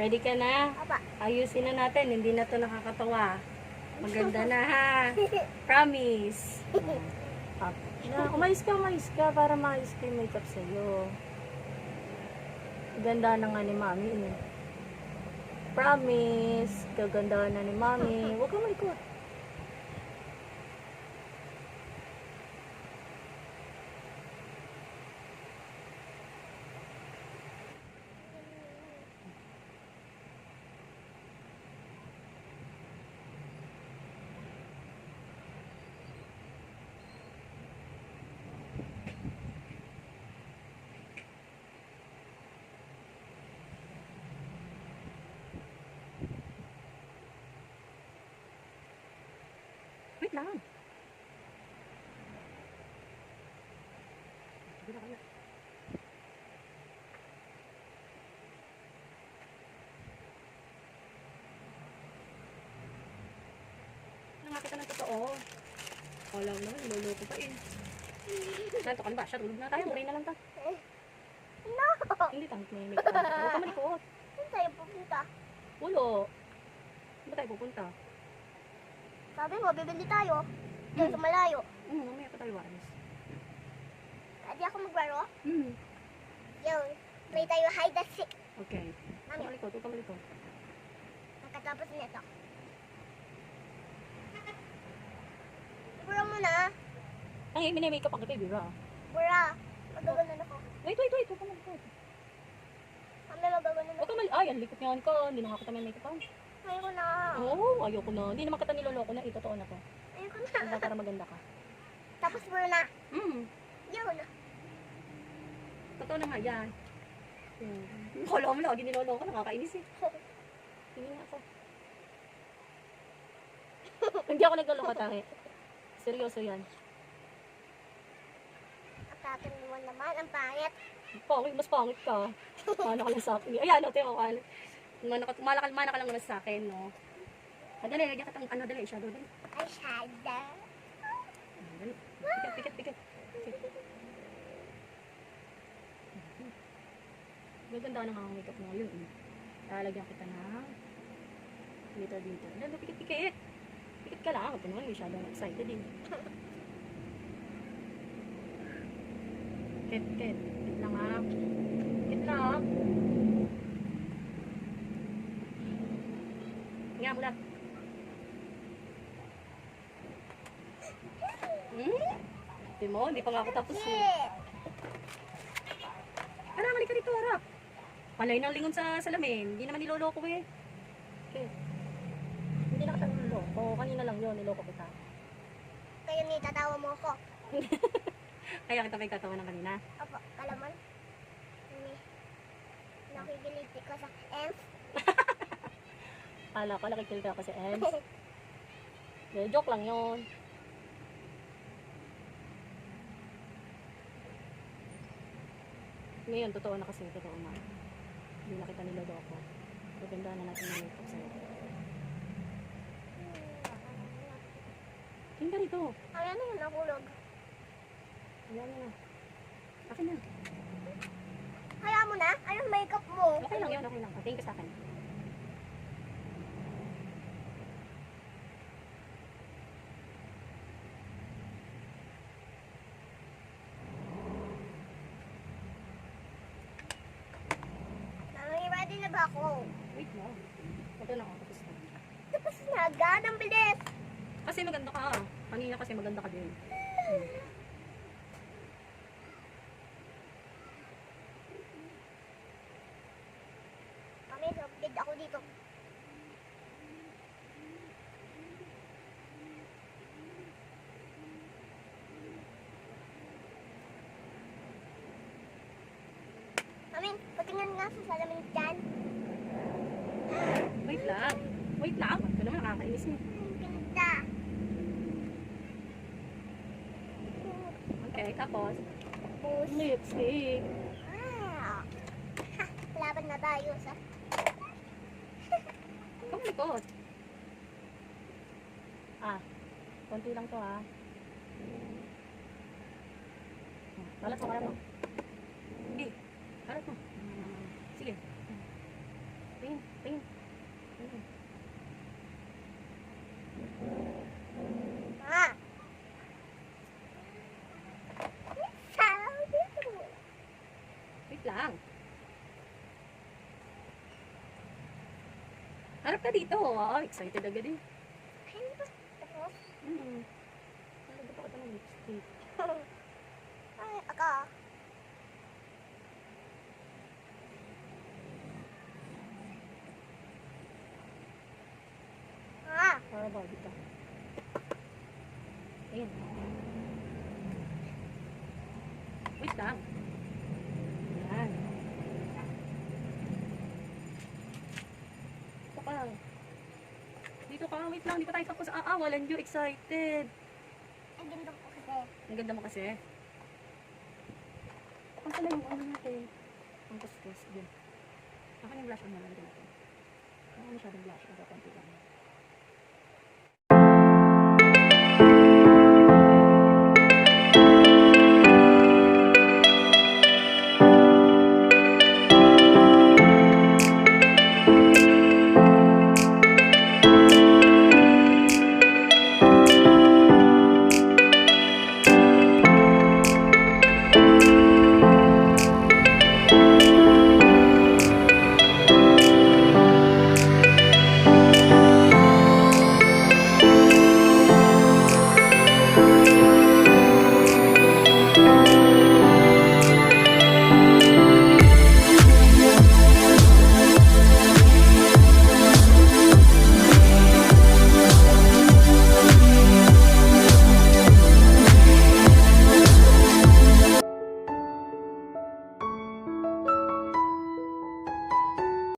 Ready ka na? Apa. Ayusin na natin. Hindi na to nakakatawa. Maganda na ha. Promise. Up. Na, umayos ka, umayos ka para maayos ko yung makeup sa'yo. Ganda na nga ni Mami eh. Promise. Gaganda na ni Mami. Huwag kang malikot. Wait lang. Sige na kaya. Nangakita ng totoo. Wala naman, niloloko pa eh. Nanto ka na ba? Siya, tulog na tayo. Muray na lang ta. No! Hindi, tangit may make up. Huwag ka malikot. Saan tayo pupunta? Ulo. Saan ba tayo pupunta? Sabi mo, bibili tayo. Doon sa malayo. Hmm, mamaya pa tayo alis. Pwede ako maglaro? Hmm. Yo, play tayo hide and seek. Okay. Mami, malikot, huwag ka malikot. nakatapos nito. Bura mo na. Ay, minimake up ang kita, Bira. Bura. Magaganon ako. Wait, wait, wait. Huwag ka malikot. Mami, magaganon Huwag ako. ka. Ay, ang likot niyan ka. Hindi na nga kita may make up. Ayoko na. Oo, oh, ayoko na. Hindi naman kita niloloko na. Ito, totoo na to. Ayoko na. para maganda ka. Tapos bura na. Hmm. Yun. Totoo na nga yan. Hmm. Kala mo lagi niloloko. Nakakainis eh. Hindi nga ako. Hindi ako nagloloko tayo. Seryoso yan. Ang tatin mo naman, ang pangit. Pangit, mas pangit ka. Mana ka lang sa akin. Ayan, ate, ako. Mana ka, mana ka, mana ka lang naman sa akin, no? Ah, dali, lagyan ka ano, dali, shadow, dali. Ay, shada. Ah, Dali. Pikit, pikit, pikit. Pikit. Gaganda ng mga makeup mo ngayon, eh. Lalagyan kita na dito, dito. Dali, pikit, pikit. Pikit ka lang. Ito naman, masyado excited, eh. Pikit, pikit. Pikit lang, ha. Pikit lang. Nga, mula. Hmm? Di mo, hindi pa nga ako tapos, eh. Shit. Ano, halika dito, harap. Palay ng lingon sa salamin. Hindi naman niloloko eh. Okay. Hindi na kita niloloko. Kanina lang yun, niloko kita. Kaya ni tatawa mo ako. Kaya kita may katawa ng kanina. Opo, kalaman. Nakikilig ko sa ends. Kala ko, nakikilita ako si Eds. De, joke lang yun. Ngayon, totoo na kasi, totoo na. Hindi na kita niloloko. Maganda na natin yung makeup sa'yo. Tingnan rito. Ayan na yun, nahulog. Ayan na. Akin na. Kaya mo na? Anong makeup mo? Okay lang yun, okay lang. Thank you sa akin. Mami, ready na ako? Wait lang. Ito na ako. Tapos na. Tapos na, agad, ang bilis. Kasi maganda ka. Kanina kasi maganda ka din. Hmm. Mami, nabigid ako dito. Mami, patingin nga sa salamin dyan. Wait lang. Wait lang. Ito naman nakakainis mo. Okay, tapos. Push. Lipstick. Ah. Ha, laban na tayo sa... Kamalikot. Ah. Konti lang to ah. Kalat mo, kalat mo. Hindi. Kalat mo. Sige. Tingin. Lang. Harap ka dito. Wow, excited agad eh. Hindi ba tapos? Hmm. Nalagyan pa kita ng lipstick. Ay, aka. Ah, Para Barbie ka. Ayun. Wait lang. Yan. Dito ka. Dito ka. Wait lang. Di pa tayo tapos aawalan you. Excited. ang ganda ko kasi. Ang ganda mo kasi. Ang pala yung ano natin. Ang kuskus din. Akin yung blush on na lang din natin. Ano masyadong blush. Ang konti lang.